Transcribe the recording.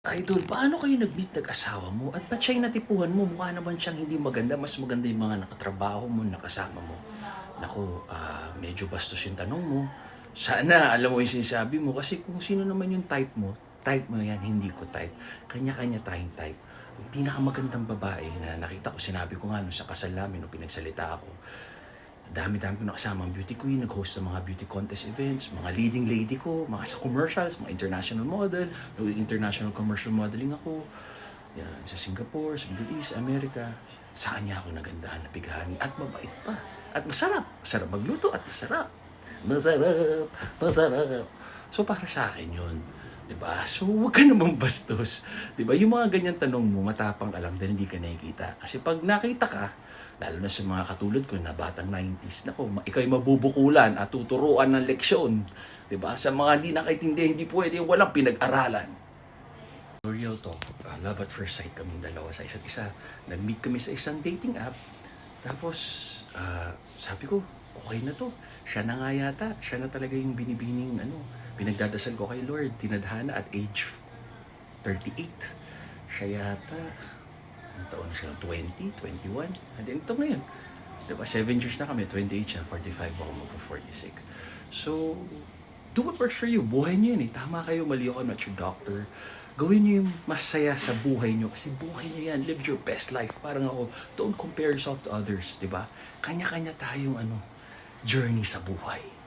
Idol, paano kayo nag-meet nag-asawa mo? At ba't siya'y natipuhan mo? Mukha naman siyang hindi maganda. Mas maganda yung mga nakatrabaho mo, nakasama mo. Naku, ah, medyo bastos yung tanong mo. Sana alam mo yung sinasabi mo. Kasi kung sino naman yung type mo, type mo yan, hindi ko type. Kanya-kanya tayong type. Ang pinakamagandang babae na nakita ko, sinabi ko nga nung sa kasal namin, nung pinagsalita ako, dami-dami ko nakasama ang beauty queen, nag-host ng mga beauty contest events, mga leading lady ko, mga sa commercials, mga international model, naging international commercial modeling ako. Yan, sa Singapore, sa Middle East, America. Sa kanya ako nagandahan, napighani, at mabait pa. At masarap. Masarap magluto at masarap. Masarap, masarap. So para sa akin yun. 'Di ba? So, huwag ka namang bastos. 'Di ba? Yung mga ganyan tanong mo, matapang ka lang dahil hindi ka nakikita. Kasi pag nakita ka, lalo na sa mga katulad ko na batang 90s, nako, ikaw'y mabubukulan at tuturuan ng leksyon. 'Di ba? Sa mga hindi nakaintindi, hindi pwede, walang pinag-aralan. Real talk, uh, love at first sight kaming dalawa sa isa't isa. Nag-meet kami sa isang dating app. Tapos, ah, sabi ko, okay na to. Siya na nga yata. Siya na talaga yung binibining, ano, pinagdadasal ko kay Lord. Tinadhana at age 38. Siya yata, ang taon na siya, 20, 21. And then ito ngayon. Diba, 7 years na kami, 28 siya, 45 ako, magpo-46. So, do what works for you. Buhay niyo yun eh. Tama kayo, mali ako, not your doctor. Gawin niyo yung masaya sa buhay niyo. Kasi buhay niyo yan. Live your best life. Parang ako, don't compare yourself to others. di ba? Kanya-kanya tayong ano, journey sa buhay.